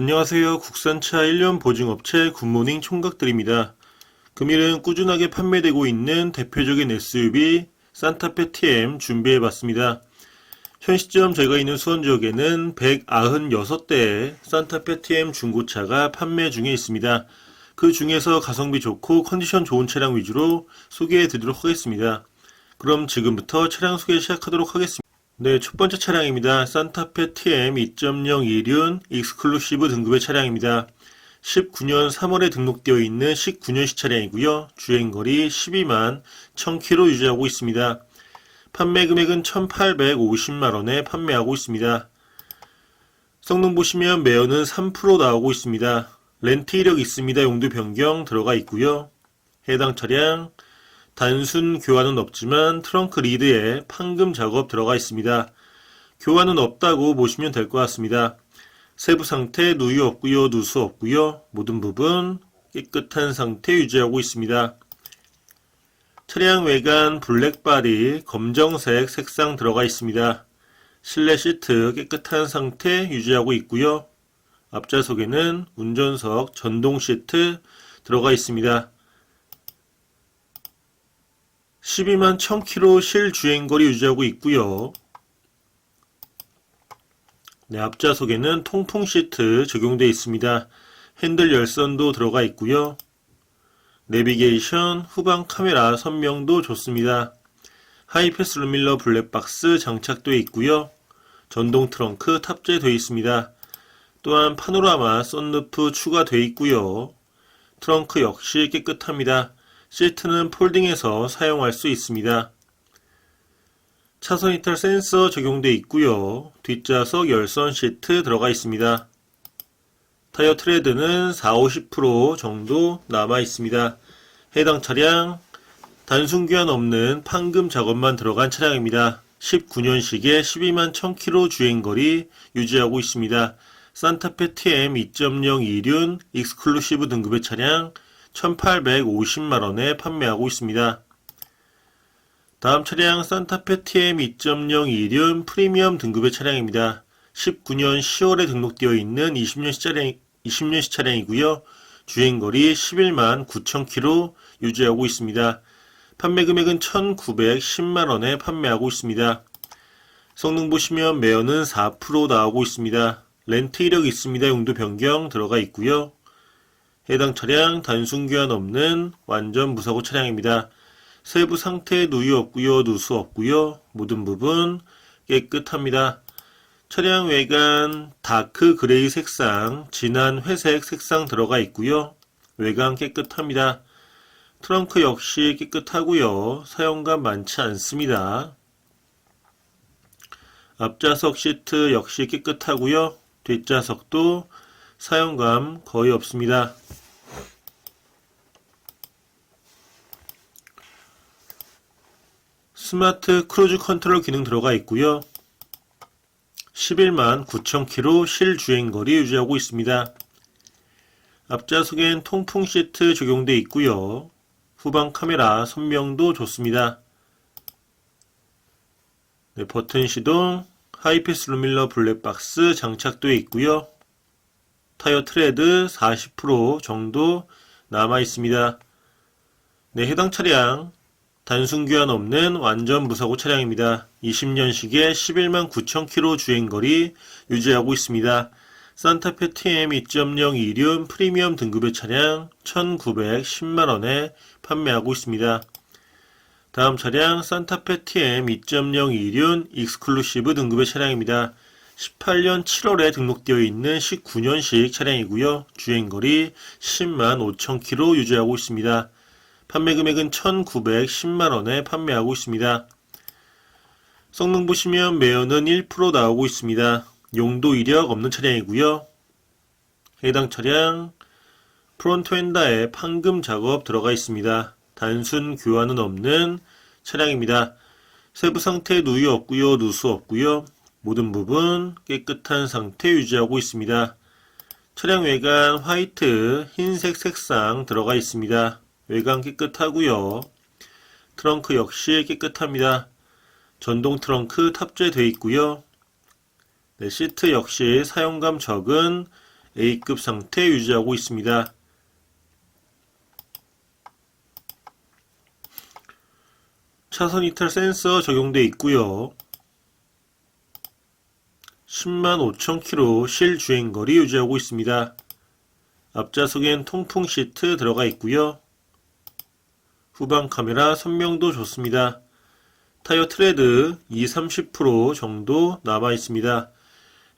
안녕하세요. 국산차 1년 보증업체 굿모닝 총각들입니다. 금일은 꾸준하게 판매되고 있는 대표적인 SUV 산타페 TM 준비해봤습니다. 현 시점 저희가 있는 수원 지역에는 196대의 산타페 TM 중고차가 판매 중에 있습니다. 그 중에서 가성비 좋고 컨디션 좋은 차량 위주로 소개해 드리도록 하겠습니다. 그럼 지금부터 차량 소개 시작하도록 하겠습니다. 네, 첫 번째 차량입니다. 산타페 TM 2.0 이륜 익스클루시브 등급의 차량입니다. 19년 3월에 등록되어 있는 19년식 차량이고요. 주행거리 12만 1000km 유지하고 있습니다. 판매 금액은 1850만원에 판매하고 있습니다. 성능 보시면 매연은 3% 나오고 있습니다. 렌트 이력 있습니다. 용도 변경 들어가 있고요. 해당 차량 단순 교환은 없지만 트렁크 리드에 판금 작업 들어가 있습니다. 교환은 없다고 보시면 될 것 같습니다. 세부 상태 누유 없고요, 누수 없고요. 모든 부분 깨끗한 상태 유지하고 있습니다. 차량 외관 블랙바디 검정색 색상 들어가 있습니다. 실내 시트 깨끗한 상태 유지하고 있고요. 앞좌석에는 운전석 전동 시트 들어가 있습니다. 12만 1000km 실주행거리 유지하고 있고요. 네, 앞좌석에는 통풍 시트 적용되어 있습니다. 핸들 열선도 들어가 있고요. 내비게이션, 후방 카메라 선명도 좋습니다. 하이패스 루밀러 블랙박스 장착되어 있고요. 전동 트렁크 탑재되어 있습니다. 또한 파노라마 썬루프 추가되어 있고요. 트렁크 역시 깨끗합니다. 시트는 폴딩해서 사용할 수 있습니다. 차선 이탈 센서 적용되어 있고요. 뒷좌석 열선 시트 들어가 있습니다. 타이어 트레드는 4, 50% 정도 남아 있습니다. 해당 차량 단순 교환 없는 판금 작업만 들어간 차량입니다. 19년식에 12만 1000km 주행거리 유지하고 있습니다. 산타페 TM 2.0 이륜 익스클루시브 등급의 차량 1850만원에 판매하고 있습니다. 다음 차량 산타페 TM 2.0 이륜 프리미엄 등급의 차량입니다. 19년 10월에 등록되어 있는 20년식 차량, 20년식 차량이고요. 주행거리 11만 9천 km 유지하고 있습니다. 판매 금액은 1910만원에 판매하고 있습니다. 성능 보시면 매연은 4% 나오고 있습니다. 렌트 이력 있습니다. 용도 변경 들어가 있고요. 해당 차량 단순 교환 없는 완전 무사고 차량입니다. 세부 상태 누유 없고요, 누수 없고요. 모든 부분 깨끗합니다. 차량 외관 다크 그레이 색상, 진한 회색 색상 들어가 있고요. 외관 깨끗합니다. 트렁크 역시 깨끗하고요. 사용감 많지 않습니다. 앞좌석 시트 역시 깨끗하고요. 뒷좌석도 사용감 거의 없습니다. 스마트 크루즈 컨트롤 기능 들어가 있고요. 11만 9,000km 실주행거리 유지하고 있습니다. 앞좌석엔 통풍 시트 적용되어 있고요. 후방 카메라 선명도 좋습니다. 네, 버튼 시동, 하이패스 루밀러 블랙박스 장착되어 있고요. 타이어 트레드 40% 정도 남아 있습니다. 네, 해당 차량 단순 교환 없는 완전 무사고 차량입니다. 20년식에 11만 9천 km 주행거리 유지하고 있습니다. 산타페 TM 2.0 이륜 프리미엄 등급의 차량 1,910만원에 판매하고 있습니다. 다음 차량 산타페 TM 2.0 이륜 익스클루시브 등급의 차량입니다. 18년 7월에 등록되어 있는 19년식 차량이고요. 주행거리 10만 5천 km 유지하고 있습니다. 판매 금액은 1,910만원에 판매하고 있습니다. 성능 보시면 매연은 1% 나오고 있습니다. 용도 이력 없는 차량이고요. 해당 차량 프론트 휀다에 판금 작업 들어가 있습니다. 단순 교환은 없는 차량입니다. 세부 상태 누유 없고요, 누수 없고요. 모든 부분 깨끗한 상태 유지하고 있습니다. 차량 외관 화이트, 흰색 색상 들어가 있습니다. 외관 깨끗하고요. 트렁크 역시 깨끗합니다. 전동 트렁크 탑재되어 있고요. 네, 시트 역시 사용감 적은 A급 상태 유지하고 있습니다. 차선 이탈 센서 적용돼 있고요. 10만 5천 킬로 실주행거리 유지하고 있습니다. 앞좌석엔 통풍 시트 들어가 있고요. 후방 카메라 선명도 좋습니다. 타이어 트레드 2-30% 정도 남아 있습니다.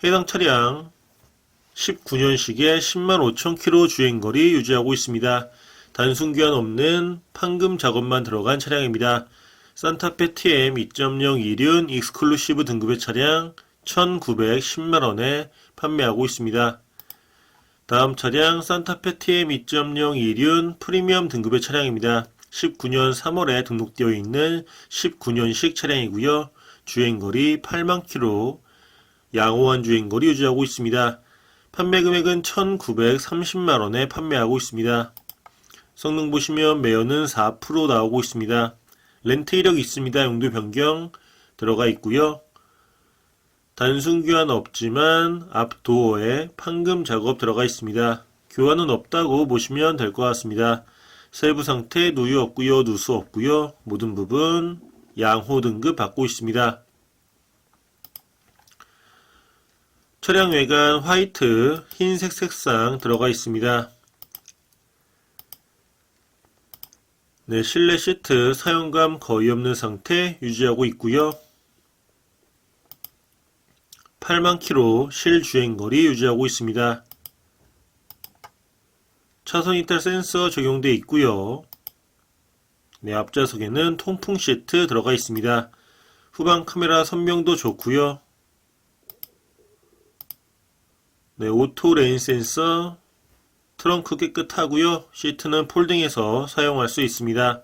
해당 차량 19년식에 10만 5천 킬로 주행거리 유지하고 있습니다. 단순 교환 없는 판금 작업만 들어간 차량입니다. 산타페 TM 2.0 이륜 익스클루시브 등급의 차량 1,910만원에 판매하고 있습니다. 다음 차량 산타페 TM 2.0 이륜 프리미엄 등급의 차량입니다. 19년 3월에 등록되어 있는 19년식 차량이고요. 주행거리 8만 킬로, 양호한 주행거리 유지하고 있습니다. 판매 금액은 1,930만원에 판매하고 있습니다. 성능 보시면 매연은 4% 나오고 있습니다. 렌트 이력 있습니다. 용도 변경 들어가 있고요. 단순 교환 없지만 앞 도어에 판금 작업 들어가 있습니다. 교환은 없다고 보시면 될 것 같습니다. 세부 상태 누유 없고요. 누수 없고요. 모든 부분 양호 등급 받고 있습니다. 차량 외관 화이트 흰색 색상 들어가 있습니다. 네, 실내 시트 사용감 거의 없는 상태 유지하고 있고요. 8만 킬로 실주행거리 유지하고 있습니다. 차선 이탈 센서 적용돼 있고요. 네, 앞좌석에는 통풍 시트 들어가 있습니다. 후방 카메라 선명도 좋고요. 네, 오토 레인 센서 트렁크 깨끗하고요. 시트는 폴딩해서 사용할 수 있습니다.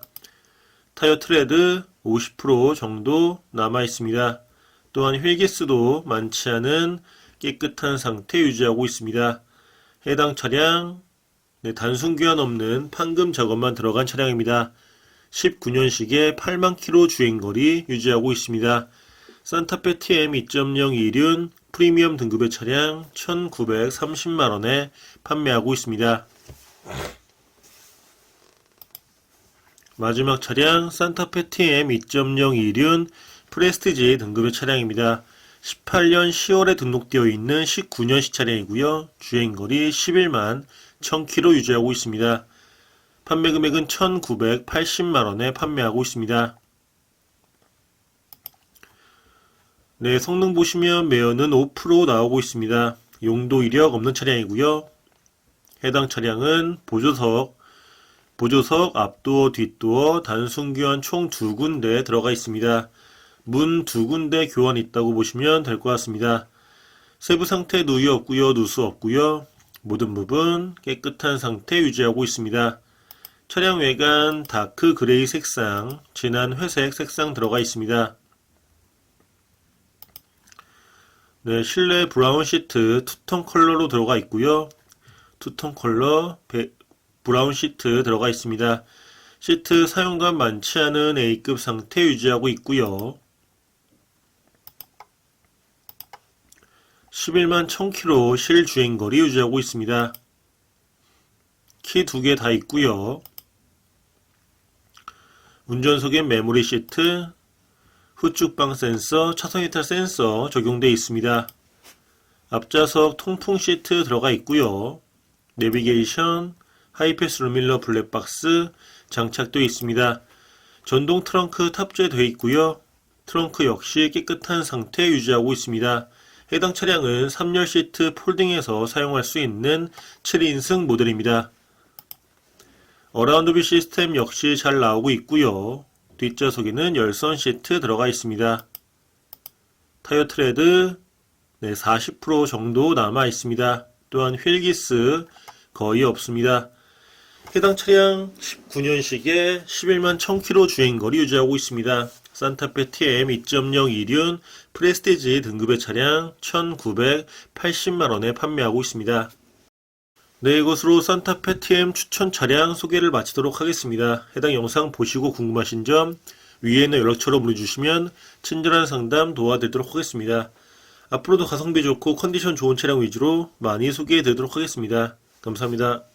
타이어 트레드 50% 정도 남아 있습니다. 또한 휠기스도 많지 않은 깨끗한 상태 유지하고 있습니다. 해당 차량 네, 단순 교환 없는 판금 작업만 들어간 차량입니다. 19년식에 8만 킬로 주행거리 유지하고 있습니다. 산타페 TM 2.0 이륜 프리미엄 등급의 차량 1,930만원에 판매하고 있습니다. 마지막 차량 산타페 TM 2.0 이륜 프레스티지 등급의 차량입니다. 18년 10월에 등록되어 있는 19년식 차량이고요. 주행거리 11만 1000km 유지하고 있습니다. 판매 금액은 1980만원에 판매하고 있습니다. 네, 성능 보시면 매연은 5% 나오고 있습니다. 용도 이력 없는 차량이고요. 해당 차량은 보조석, 보조석 앞도어, 뒷도어, 단순 교환 총 두 군데 들어가 있습니다. 문 두 군데 교환 있다고 보시면 될 것 같습니다. 세부 상태 누유 없고요, 누수 없고요. 모든 부분 깨끗한 상태 유지하고 있습니다. 차량 외관 다크 그레이 색상, 진한 회색 색상 들어가 있습니다. 네, 실내 브라운 시트 투톤 컬러로 들어가 있고요. 투톤 컬러 베, 브라운 시트 들어가 있습니다. 시트 사용감 많지 않은 A급 상태 유지하고 있고요. 11만 1000km 실주행거리 유지하고 있습니다. 키 두 개 다 있고요. 운전석엔 메모리 시트, 후축방 센서, 차선 이탈 센서 적용되어 있습니다. 앞좌석 통풍 시트 들어가 있고요. 내비게이션, 하이패스 루밀러 블랙박스 장착되어 있습니다. 전동 트렁크 탑재되어 있고요. 트렁크 역시 깨끗한 상태 유지하고 있습니다. 해당 차량은 3열 시트 폴딩해서 사용할 수 있는 7인승 모델입니다. 어라운드 비 시스템 역시 잘 나오고 있고요. 뒷좌석에는 열선 시트 들어가 있습니다. 타이어 트레드 네, 40% 정도 남아 있습니다. 또한 휠기스 거의 없습니다. 해당 차량 19년식에 11만 1000km 주행거리 유지하고 있습니다. 산타페 TM 2.0 이륜 프레스티지 등급의 차량 1980만원에 판매하고 있습니다. 네, 이것으로 산타페 TM 추천 차량 소개를 마치도록 하겠습니다. 해당 영상 보시고 궁금하신 점 위에 있는 연락처로 문의주시면 친절한 상담 도와드리도록 하겠습니다. 앞으로도 가성비 좋고 컨디션 좋은 차량 위주로 많이 소개해 드리도록 하겠습니다. 감사합니다.